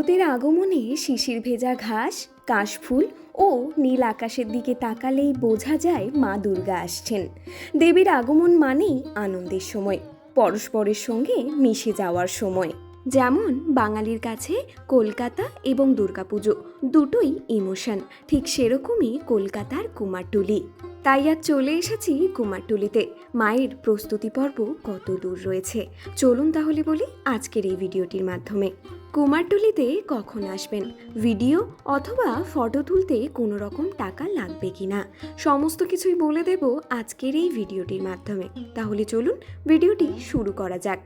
শরতের আগমনে শিশির ভেজা ঘাস, কাশফুল ও নীল আকাশের দিকে তাকালেই বোঝা যায় মা দুর্গা আসছেন। দেবীর আগমন মানেই আনন্দের সময়, পরস্পরের সঙ্গে মিশে যাওয়ার সময়। যেমন বাঙালির কাছে কলকাতা এবং দুর্গাপুজো দুটোই ইমোশন, ঠিক সেরকমই কলকাতার কুমারটুলি। তাই আর চলে এসেছি কুমারটুলিতে। মায়ের প্রস্তুতি পর্ব কত দূর রয়েছে? চলুন তাহলে বলি আজকের এই ভিডিওটির মাধ্যমে। কুমারটুলিতে কখন আসবেন? ভিডিও অথবা ফটো তুলতে কোনো রকম টাকা লাগবে কি না? সমস্ত কিছুই বলে দেব আজকের এই ভিডিওটির মাধ্যমে। তাহলে চলুন ভিডিওটি শুরু করা যাক।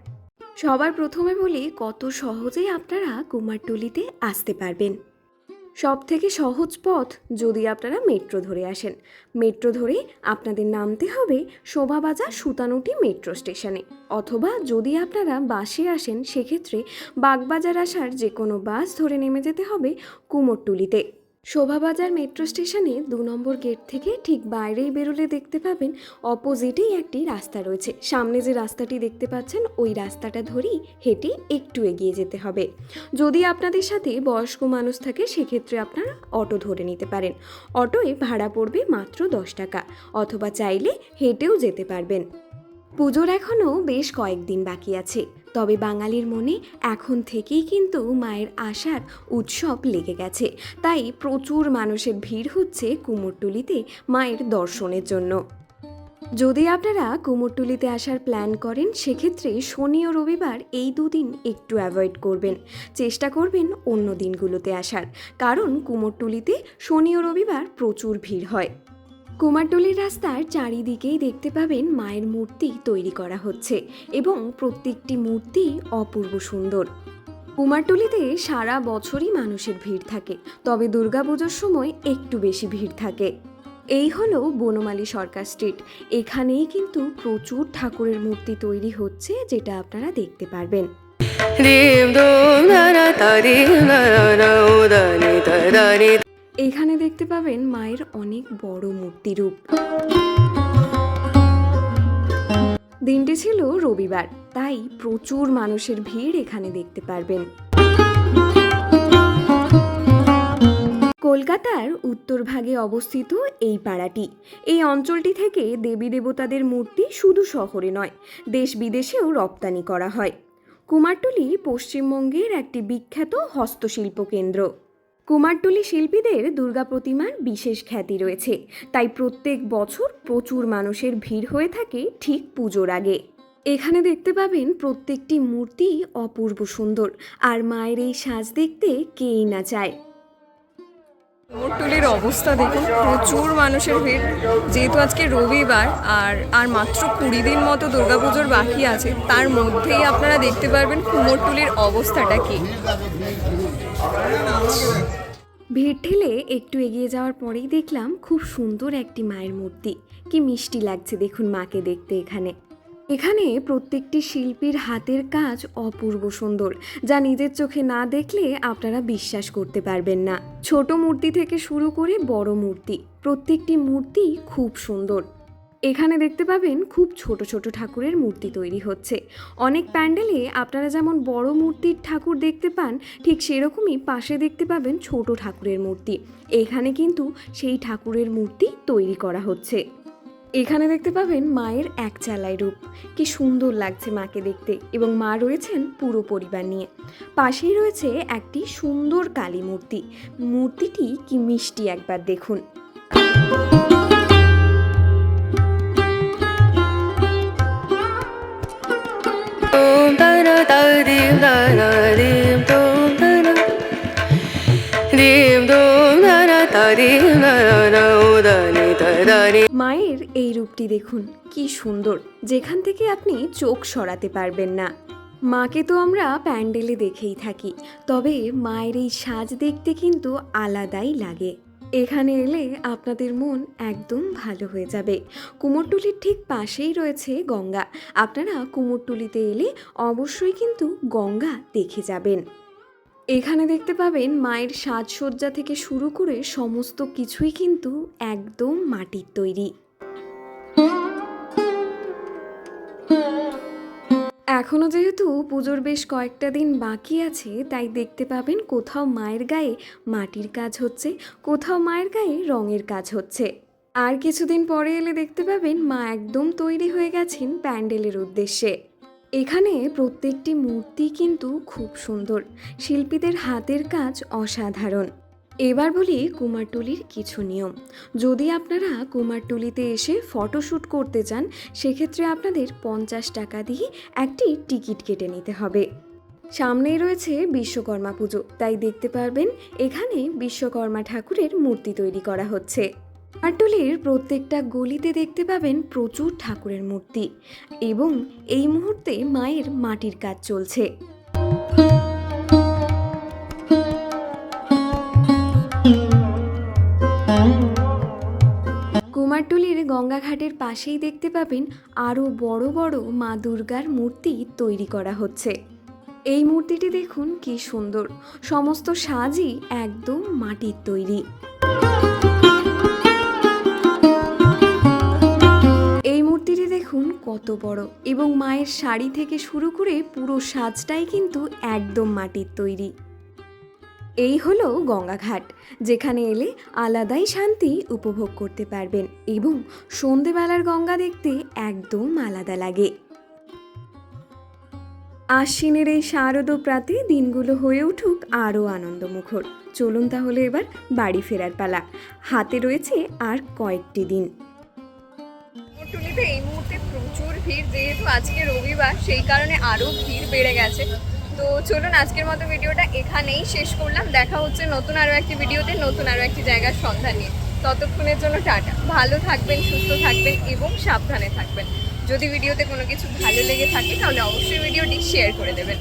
সবার প্রথমে বলি কত সহজেই আপনারা কুমারটুলিতে আসতে পারবেন। সব থেকে সহজ পথ যদি আপনারা মেট্রো ধরে আসেন। মেট্রো ধরে আপনাদের নামতে হবে শোভাবাজার সুতানুটি মেট্রো স্টেশনে। অথবা যদি আপনারা বাসে আসেন, সেক্ষেত্রে বাগবাজার আসার যে কোনো বাস ধরে নেমে যেতে হবে কুমোরটুলিতে। শোভাবাজার মেট্রো স্টেশনে দু নম্বর গেট থেকে ঠিক বাইরেই বেরোলে দেখতে পাবেন অপোজিটেই একটি রাস্তা রয়েছে। সামনে যে রাস্তাটি দেখতে পাচ্ছেন, ওই রাস্তাটা ধরেই হেঁটে একটু এগিয়ে যেতে হবে। যদি আপনাদের সাথে বয়স্ক মানুষ থাকে, সেক্ষেত্রে আপনারা অটো ধরে নিতে পারেন। অটোয় ভাড়া পড়বে মাত্র দশ টাকা, অথবা চাইলে হেঁটেও যেতে পারবেন। পুজোর এখনও বেশ কয়েকদিন বাকি আছে, তবে বাঙালির মনে এখন থেকেই কিন্তু মায়ের আসার উৎসব লেগে গেছে। তাই প্রচুর মানুষের ভিড় হচ্ছে কুমোরটুলিতে মায়ের দর্শনের জন্য। যদি আপনারা কুমোরটুলিতে আসার প্ল্যান করেন, সেক্ষেত্রে শনি ও রবিবার এই দুদিন একটু অ্যাভয়েড করবেন। চেষ্টা করবেন অন্য দিনগুলোতে আসার, কারণ কুমোরটুলিতে শনি ও রবিবার প্রচুর ভিড় হয়। কুমারটুলির রাস্তার চারিদিকেই দেখতে পাবেন মায়ের মূর্তি তৈরি করা হচ্ছে এবং প্রত্যেকটি মূর্তি অপূর্ব সুন্দর। কুমারটুলিতে সারা বছরই মানুষের ভিড় থাকে, তবে দুর্গাপুজোর সময় একটু বেশি ভিড় থাকে। এই হলো বনমালী সরকার স্ট্রিট। এখানেই কিন্তু প্রচুর ঠাকুরের মূর্তি তৈরি হচ্ছে, যেটা আপনারা দেখতে পারবেন। dim এখানে দেখতে পাবেন মায়ের অনেক বড় মূর্তি রূপ দিনটি ছিল রবিবার, তাই প্রচুর মানুষের ভিড় এখানে দেখতে পারবেন। কলকাতার উত্তর ভাগে অবস্থিত এই পাড়াটি, এই অঞ্চলটি থেকে দেবী দেবতাদের মূর্তি শুধু শহরে নয়, দেশ বিদেশেও রপ্তানি করা হয়। কুমারটুলি পশ্চিমবঙ্গের একটি বিখ্যাত হস্তশিল্প কেন্দ্র। কুমারটুলি শিল্পীদের দুর্গা প্রতিমার বিশেষ খ্যাতি রয়েছে। তাই প্রত্যেক বছর প্রচুর মানুষের ভিড় হয়ে থাকে ঠিক পুজোর আগে। এখানে দেখতে পাবেন প্রত্যেকটি মূর্তি অপূর্ব সুন্দর। আর মায়ের এই সাজ দেখতে কেই না চায়। কুমোরটুলির অবস্থা দেখুন, প্রচুর মানুষের ভিড়। যেহেতু আজকে রবিবার, আর আর মাত্র কুড়ি দিন মতো দুর্গাপুজোর বাকি আছে, তার মধ্যেই আপনারা দেখতে পারবেন কুমোরটুলির অবস্থাটা কি। ভিড় ঠেলে একটু এগিয়ে যাওয়ার পরেই দেখলাম খুব সুন্দর একটি মায়ের মূর্তি। কি মিষ্টি লাগছে দেখুন মাকে দেখতে এখানে। এখানে প্রত্যেকটি শিল্পীর হাতের কাজ অপূর্ব সুন্দর, যা নিজের চোখে না দেখলে আপনারা বিশ্বাস করতে পারবেন না। ছোট মূর্তি থেকে শুরু করে বড় মূর্তি, প্রত্যেকটি মূর্তি খুব সুন্দর। এখানে দেখতে পাবেন খুব ছোট ছোট ঠাকুরের মূর্তি তৈরি হচ্ছে। অনেক প্যান্ডেলে আপনারা যেমন বড় মূর্তির ঠাকুর দেখতে পান, ঠিক সেরকমই পাশে দেখতে পাবেন ছোট ঠাকুরের মূর্তি। এখানে কিন্তু সেই ঠাকুরের মূর্তি তৈরি করা হচ্ছে। এখানে দেখতে পাবেন মায়ের এক চালাই রূপ। কি সুন্দর লাগছে মাকে দেখতে এবং মা রয়েছেন পুরো পরিবার নিয়ে। পাশেই রয়েছে একটি সুন্দর কালী মূর্তি। মূর্তিটি কি মিষ্টি একবার দেখুন। Dim মায়ের এই রূপটি দেখুন, কি সুন্দর। যেখান থেকে আপনি চোখ সরাতে পারবেন না। মাকে তো আমরা প্যান্ডেলে দেখেই থাকি, তবে মায়ের এই সাজ দেখতে কিন্তু আলাদাই লাগে। এখানে এলে আপনাদের মন একদম ভালো হয়ে যাবে। কুমোরটুলির ঠিক পাশেই রয়েছে গঙ্গা। আপনারা কুমোরটুলিতে এলে অবশ্যই কিন্তু গঙ্গা দেখে যাবেন। এখানে দেখতে পাবেন মায়ের সাজসজ্জা থেকে শুরু করে সমস্ত কিছুই কিন্তু একদম মাটির তৈরি। এখনও যেহেতু পুজোর বেশ কয়েকটা দিন বাকি আছে, তাই দেখতে পাবেন কোথাও মায়ের গায়ে মাটির কাজ হচ্ছে, কোথাও মায়ের গায়ে রঙের কাজ হচ্ছে। আর কিছুদিন পরে এলে দেখতে পাবেন মা একদম তৈরি হয়ে গেছেন প্যান্ডেলের উদ্দেশ্যে। এখানে প্রত্যেকটি মূর্তি কিন্তু খুব সুন্দর। শিল্পীদের হাতের কাজ অসাধারণ। এবার বলি কুমারটুলির কিছু নিয়ম। যদি আপনারা কুমারটুলিতে এসে ফটোশ্যুট করতে চান, সেক্ষেত্রে আপনাদের পঞ্চাশ টাকা দিয়ে একটি টিকিট কেটে নিতে হবে। সামনেই রয়েছে বিশ্বকর্মা পুজো, তাই দেখতে পারবেন, এখানে বিশ্বকর্মা ঠাকুরের মূর্তি তৈরি করা হচ্ছে। কুমারটুলির প্রত্যেকটা গলিতে দেখতে পাবেন প্রচুর ঠাকুরের মূর্তি এবং এই মুহূর্তে মায়ের মাটির কাজ চলছে। কুমারটুলির গঙ্গাঘাটের পাশেই দেখতে পাবেন আরও বড় বড় মা দুর্গার মূর্তি তৈরি করা হচ্ছে। এই মূর্তিটি দেখুন কি সুন্দর। সমস্ত সাজই একদম মাটির তৈরি। বড় এবং মায়ের শাড়ি থেকে শুরু করে পুরো সাজটাই কিন্তু একদম মাটির তৈরি। এই হলো গঙ্গাঘাট, যেখানে এলে আলাদাই শান্তি উপভোগ করতে পারবেন এবং সন্ধেবেলার গঙ্গা দেখতে একদম আলাদা লাগে। আশ্বিনের এই শারদ প্রাতে দিনগুলো হয়ে উঠুক আরও আনন্দমুখর। চলুন তাহলে এবার বাড়ি ফেরার পালা। হাতে রয়েছে আর কয়েকটি দিন। এই মুহূর্তে ভিড়, যেহেতু আজকে রবিবার, সেই কারণে আরও ভিড় বেড়ে গেছে। তো চলুন আজকের মতো ভিডিওটা এখানেই শেষ করলাম। দেখা হচ্ছে নতুন আরও একটি ভিডিওতে, নতুন আরও একটি জায়গার সন্ধান নিয়ে। ততক্ষণের জন্য টাটা। ভালো থাকবেন, সুস্থ থাকবেন এবং সাবধানে থাকবেন। যদি ভিডিওতে কোনো কিছু ভালো লেগে থাকে, তাহলে অবশ্যই ভিডিওটি শেয়ার করে দেবেন।